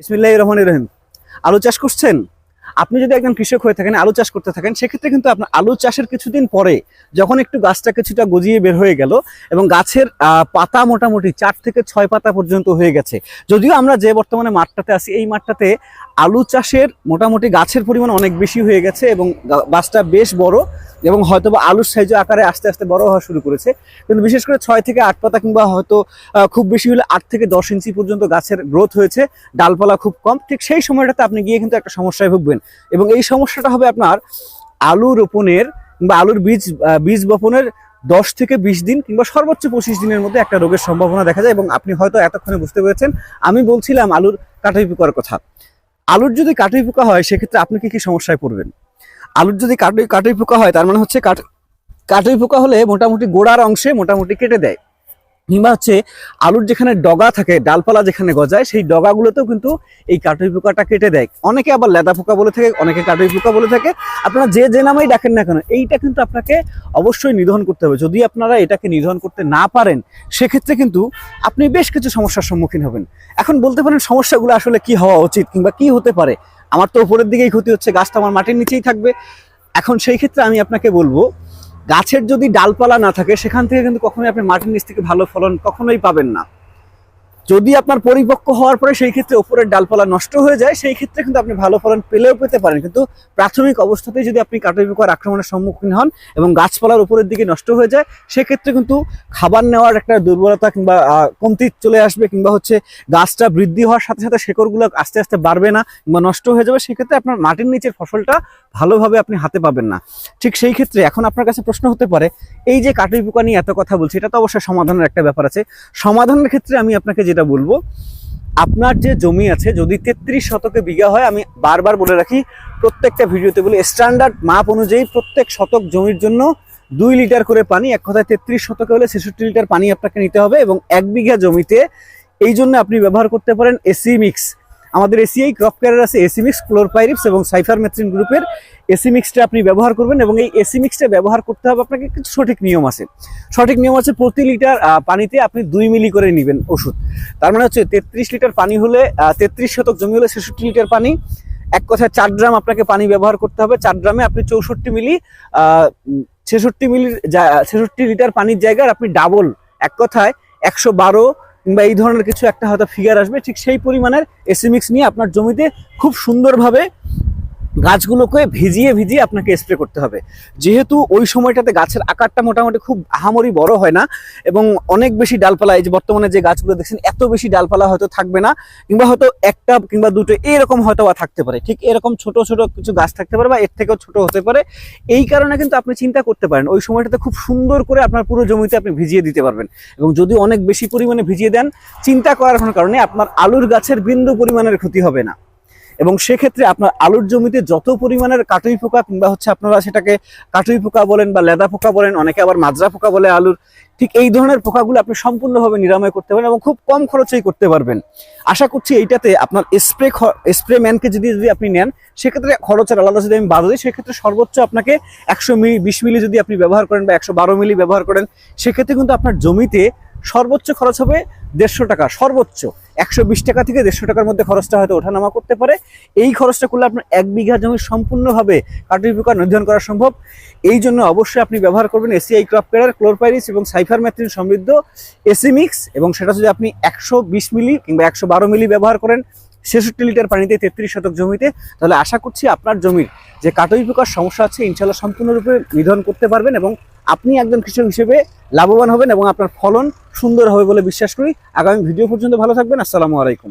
ইসমিল্লাহ রহমান রহিম। আলু চাষ করছেন? আপনি যদি একজন কৃষক হয়ে থাকেন, আলু চাষ করতে থাকেন, সেক্ষেত্রে কিন্তু আপনার আলু চাষের কিছুদিন পরে যখন একটু গাছটা কিছুটা গজিয়ে বের হয়ে গেল এবং গাছের পাতা মোটামুটি চার থেকে ছয় পাতা পর্যন্ত হয়ে গেছে, যদিও আমরা যে বর্তমানে মাঠটাতে আছি, এই মাঠটাতে আলু চাষের মোটামুটি গাছের পরিমাণ অনেক বেশি হয়ে গেছে এবং গাছটা বেশ বড় এবং হয়তো বা আলুর সাইজ আকারে আস্তে আস্তে বড় হওয়া শুরু করেছে। কিন্তু বিশেষ করে ছয় থেকে আট পাতা কিংবা হয়তো খুব বেশি হলে আট থেকে দশ ইঞ্চি পর্যন্ত গাছের গ্রোথ হয়েছে, ডালপালা খুব কম। ঠিক সেই সময়টাতে আপনি গিয়ে কিন্তু একটা সমস্যায় ভুগবেন। এবং এই সমস্যাটা হবে আপনার আলু রোপণের বা আলুর বীজ বীজ বপনের দশ থেকে বিশ দিন কিংবা সর্বোচ্চ পঁচিশ দিনের মধ্যে একটা রোগের সম্ভাবনা দেখা যায় এবং আপনি হয়তো এতক্ষণে বুঝতে পেরেছেন। আমি বলছিলাম আলুর কাটাই পোকার কথা। আলুর যদি কাটুই পোকা হয়, সেক্ষেত্রে আপনি কি কি সমস্যায় পড়বেন? আলুর যদি কাটুই কাটুই পোকা হয়, তার মানে হচ্ছে কাট, কাটুই পোকা হলে মোটামুটি গোড়ার অংশে মোটামুটি কেটে দেয়। কিংবা হচ্ছে আলুর যেখানে ডগা থাকে, ডালপালা যেখানে গজায়, সেই ডগাগুলোতেও কিন্তু এই কাটুই পোকাটা কেটে দেয়। অনেকে আবার লেদা পোকা বলে থাকে, অনেকে কাটুই পোকা বলে থাকে। আপনারা যে যে নামেই ডাকেন না কেন, এইটা কিন্তু আপনাকে অবশ্যই নিধন করতে হবে। যদি আপনারা এটাকে নিধন করতে না পারেন, সেক্ষেত্রে কিন্তু আপনি বেশ কিছু সমস্যার সম্মুখীন হবেন। এখন বলতে পারেন, সমস্যাগুলো আসলে কি হওয়া উচিত কিংবা কি হতে পারে? আমার তো উপরের দিকেই ক্ষতি হচ্ছে, গাছটা আমার মাটির নিচেই থাকবে। এখন সেই ক্ষেত্রে আমি আপনাকে বলব গাছের যদি ডালপালা না থাকে, সেখান থেকে কিন্তু কখনোই আপনি মাটির নিচ থেকে ভালো ফলন কখনোই পাবেন না। যদি আপনার পরিপক্ক হওয়ার পরে সেই ক্ষেত্রে উপরের ডালপালা নষ্ট হয়ে যায়, সেই ক্ষেত্রে কিন্তু আপনি ভালো ফলন পেলেও পেতে পারেন। কিন্তু প্রাথমিক অবস্থাতেই যদি আপনি কাটুই পোকার আক্রমণের সম্মুখীন হন এবং গাছপালার উপরের দিকে নষ্ট হয়ে যায়, সেক্ষেত্রে কিন্তু খাবার নেওয়ার একটা দুর্বলতা কিংবা কমতি চলে আসবে কিংবা হচ্ছে গাছটা বৃদ্ধি হওয়ার সাথে সাথে শেকড়গুলো আস্তে আস্তে বাড়বে না কিংবা নষ্ট হয়ে যাবে, সেক্ষেত্রে আপনার মাটির নিচের ফসলটা ভালোভাবে আপনি হাতে পাবেন না। ঠিক সেই ক্ষেত্রে এখন আপনার কাছে প্রশ্ন হতে পারে, এই যে কাটুই পোকা নিয়ে এত কথা বলছি, এটা তো অবশ্যই সমাধানের একটা ব্যাপার আছে। সমাধানের ক্ষেত্রে আমি আপনাকে যেটা বলব, আপনার যে জমি আছে, যদি তেত্রিশ শতকে বিঘা হয়, আমি বারবার বলে রাখি, প্রত্যেকটা ভিডিওতে বলি স্ট্যান্ডার্ড মাপ অনুযায়ী প্রত্যেক শতক জমির জন্য দুই লিটার করে পানি, এক কথায় তেত্রিশ শতকে হলে ছেষট্টি লিটার পানি আপনাকে নিতে হবে এবং এক বিঘা জমিতে এই জন্য আপনি ব্যবহার করতে পারেন এসি মিক্স আমাদের এসিআই ক্রপ কেয়ার আছে এসি মিক্স ক্লোরপাইরিপস এবং সাইফার মেথ্রিন গ্রুপের এসি মিক্সটা আপনি ব্যবহার করবেন এবং এই এসি মিক্সটা ব্যবহার করতে হবে আপনাকে কিছু সঠিক নিয়ম আছে। সঠিক নিয়ম আছে প্রতি লিটার পানিতে আপনি দুই মিলি করে নেবেন ওষুধ। তার মানে হচ্ছে তেত্রিশ লিটার পানি হলে তেত্রিশ শতক জমি হলে ছেষট্টি লিটার পানি, এক কথায় চার ড্রাম আপনাকে পানি ব্যবহার করতে হবে। চার ড্রামে আপনি চৌষট্টি মিলি ছেষট্টি মিলির ছেষট্টি লিটার পানির জায়গায় আপনি ডাবল এক কথায় একশো বারো কিংবা এই ধরনের কিছু একটা হয়তো ফিগার আসবে, ঠিক সেই পরিমাণের এসিমিক্স নিয়ে আপনার জমিতে খুব সুন্দরভাবে গাছগুলোকে ভিজিয়ে ভিজিয়ে আপনাকে স্প্রে করতে হবে। যেহেতু ওই সময়টাতে গাছের আকারটা মোটামুটি খুব আহামরি বড় হয় না এবং অনেক বেশি ডালপালা, এই যে বর্তমানে যে গাছগুলো দেখছেন, এত বেশি ডালপালা হয়তো থাকবে না, কিংবা হয়তো একটা কিংবা দুটো, এরকম হয়তো বা থাকতে পারে। ঠিক এরকম ছোট ছোট কিছু গাছ থাকতে পারে বা এর থেকেও ছোট হতে পারে। এই কারণে কিন্তু আপনি চিন্তা করতে পারেন, ওই সময়টাতে খুব সুন্দর করে আপনার পুরো জমিতে আপনি ভিজিয়ে দিতে পারবেন। এবং যদি অনেক বেশি পরিমাণে ভিজিয়ে দেন, চিন্তা করার কারণে আপনার আলুর গাছের বিন্দু পরিমাণের ক্ষতি হবে না। এবং সেক্ষেত্রে আপনার আলুর জমিতে যত পরিমাণের কাটুই পোকা কিংবা হচ্ছে আপনারা সেটাকে কাটুই পোকা বলেন বা লেদা পোকা বলেন, অনেকে আবার মাজরা পোকা বলে আলুর, ঠিক এই ধরনের পোকাগুলো আপনি সম্পূর্ণভাবে নিরাময় করতে পারেন এবং খুব কম খরচেই করতে পারবেন। আশা করছি এইটাতে আপনার স্প্রে স্প্রে ম্যানকে যদি যদি আপনি নেন, সেক্ষেত্রে খরচের আলাদা যদি আমি বাদ দিই, সেক্ষেত্রে সর্বোচ্চ আপনাকে একশো মিলি বিশ মিলি যদি আপনি ব্যবহার করেন বা একশো বারো মিলি ব্যবহার করেন, সেক্ষেত্রে কিন্তু আপনার জমিতে সর্বোচ্চ খরচ হবে দেড়শো টাকা, সর্বোচ্চ। একশো বিশ টাকা থেকে দেড়শো টাকার মধ্যে খরচটা হয়তো ওঠানামা করতে পারে। এই খরচটা করলে আপনার এক বিঘা জমি সম্পূর্ণভাবে কাটুরি পোকা নির্ধারণ করা সম্ভব। এই জন্য অবশ্যই আপনি ব্যবহার করবেন এসিআই ক্রপ কেয়ার ক্লোরপাইরিস এবং সাইফার ম্যাথ্রিন সমৃদ্ধ এসি মিক্স এবং সেটা যদি আপনি একশো বিশ মিলি কিংবা একশো বারো মিলি ব্যবহার করেন ছেষট্টি লিটার পানিতে তেত্রিশ শতক জমিতে, তাহলে আশা করছি আপনার জমির যে কাটই পোকার সমস্যা আছে ইনশাল্লাহ সম্পূর্ণরূপে নিধন করতে পারবেন এবং আপনি একজন কৃষক হিসেবে লাভবান হবেন এবং আপনার ফলন সুন্দর হবে বলে বিশ্বাস করি। আগামী ভিডিও পর্যন্ত ভালো থাকবেন। আসসালামু আলাইকুম।